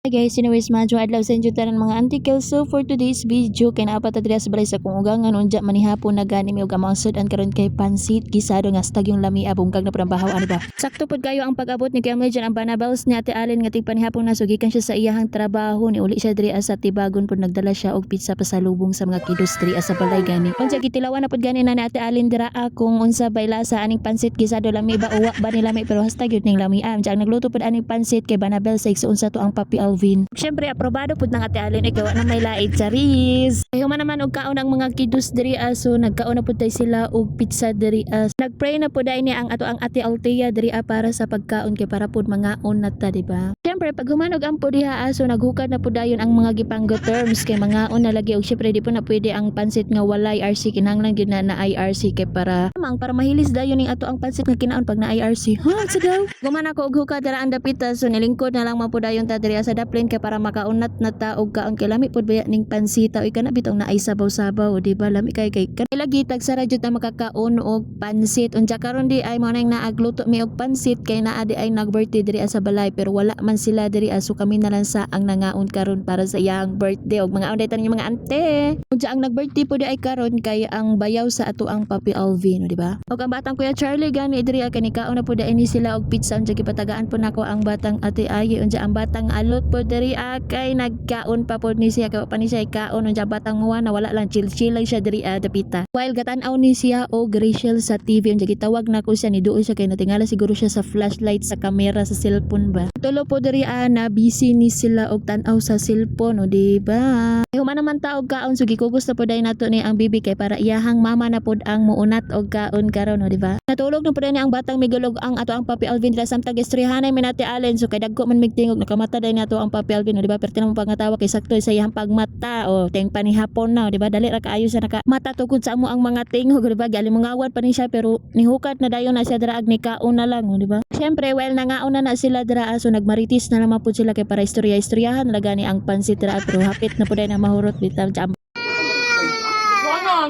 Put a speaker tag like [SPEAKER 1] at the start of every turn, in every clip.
[SPEAKER 1] Hi guys, anyways, madyo adlaw sa inyo tanan mga antikel. So for today's video, kay naapat adres balay sa kung ugangan unja manihapon na gani mi og amang sudan karon kay pansit gisado nga stag yung lami abungkag na prambahaw ano ba. Sakto pod kayo ang pag-abot ni dyan ang banabals ni Ate Allen nga tigpanihapon na sugikan siya sa iyahang trabaho ni uli siya diri sa tibagon pod nagdala siya og pizza pasalubong sa mga kiddos diri sa balay gani. Unsa gitilawan na pod gani na ni Ate Allen dira kung unsa bayla sa aning pansit gisado lami ba uwa ba ni lami pero hasta gyud ning lami am. Diyan nagluto pod aning pansit kay Banabel sa unsa to ang Papi Alvin. Siyempre, aprobado pud ng Ate ay gawa na may laid sa Riz. Ay human naman og ang mga kiddos diri aso nagkaon na pud tay sila og pizza diri as. Nagpray na pud ni ang ato ang Ate Altea diri ah, para sa pagkaon kay para pud mga on na ta, di ba? Siyempre, pag humanog ang pud aso naghukad na pud dayon ang mga gipanggo terms kay mga on na lagi og syempre di po na pwede ang pansit nga walay RC kinahanglan gyud na na IRC kay para mang para mahilis dayon ning ato ang pansit nga kinaon pag na IRC. Ha, sa daw? Guman ako og hukad dira ang dapita so nilingkod na lang man pud dayon ta diri sa daplin kay para makaunat na ta og kaon kay lami pud baya ning pansita oy kana bitong naay sabaw-sabaw di ba lami kay kay kanila gitag sa radyo ta makakaon og pansit unsa karon di ay mo nang naagluto mi og pansit kay naa di ay nag-birthday diri sa balay pero wala man sila. Diri aso kami na lang sa ang nangaon karon para sa iyang birthday. Og mga onday tan mga ante. Unsa ang nag-birthday po di ay karon kay ang bayaw sa ato ang Papi Alvin di ba? Og ang batang kuya Charlie gani diri ay kanikaon na po di ni sila og pizza. Unsa gipatagaan po nako ang batang ate Ayi unsa ang batang alot po diri ah, kay nagkaon pa po ni siya kay pa ni siya kaon. Unsa batang muwa na wala lang chill chill lang siya diri ah, dapita. While gatan-aw ni siya og Rachel sa TV unsa gitawag na ko siya ni duol siya kay natingala siguro siya sa flashlight sa kamera sa cellphone ba? Tulo po ah, na busy ni sila og tan-aw sa cellphone o di ba? Ay human naman ta og kaon. So gikugos na po dai nato ni ang bibi kay para iyahang mama na pod ang muunat og kaon karon o di ba? Natulog na po dai ni ang batang migulog ang ato ang Papi Alvin dira samtang gistrihanay minati Allen. So kay dagko man migtingog nakamata dai nato ang Papi Alvin o di ba? Perti naman pangatawa kay sakto sa iyang pagmata o teng panihapon na o di ba? Dali ra kaayo sa naka mata tugod sa amo ang mga tingog di ba? Gali mga awad pa ni siya pero nihukat na dayon na siya dira ag ni kaon na lang o di ba? Syempre well na na sila dira so nagmaritis na naman po sila kay para istorya-istoryahan talaga ni ang pansit dira pero hapit na po na mahurot bitaw jam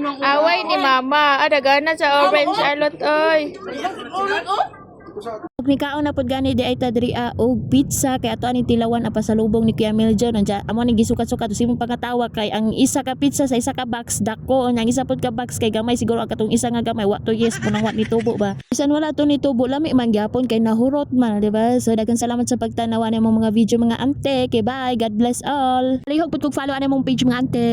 [SPEAKER 2] Away ni mama. Adagana sa orange alot oy.
[SPEAKER 1] Ug nikaon na pud gani di ay ta diri ah, og pizza kay ato ani tilawan apa sa lubong ni Kuya Meljon anja amo ni gisukat-sukat simong pangatawa kay ang isa ka pizza sa isa ka box dako ang isa pud ka box kay gamay siguro ang katong isa nga gamay wa to yes punang wa nitubo ba. Bisan wala to nitubo lami man gyapon kay nahurot man di ba? So daghang salamat sa pagtanaw ani mga video mga ante kay bye god bless all. Lihok pud kog follow ani mong page mga ante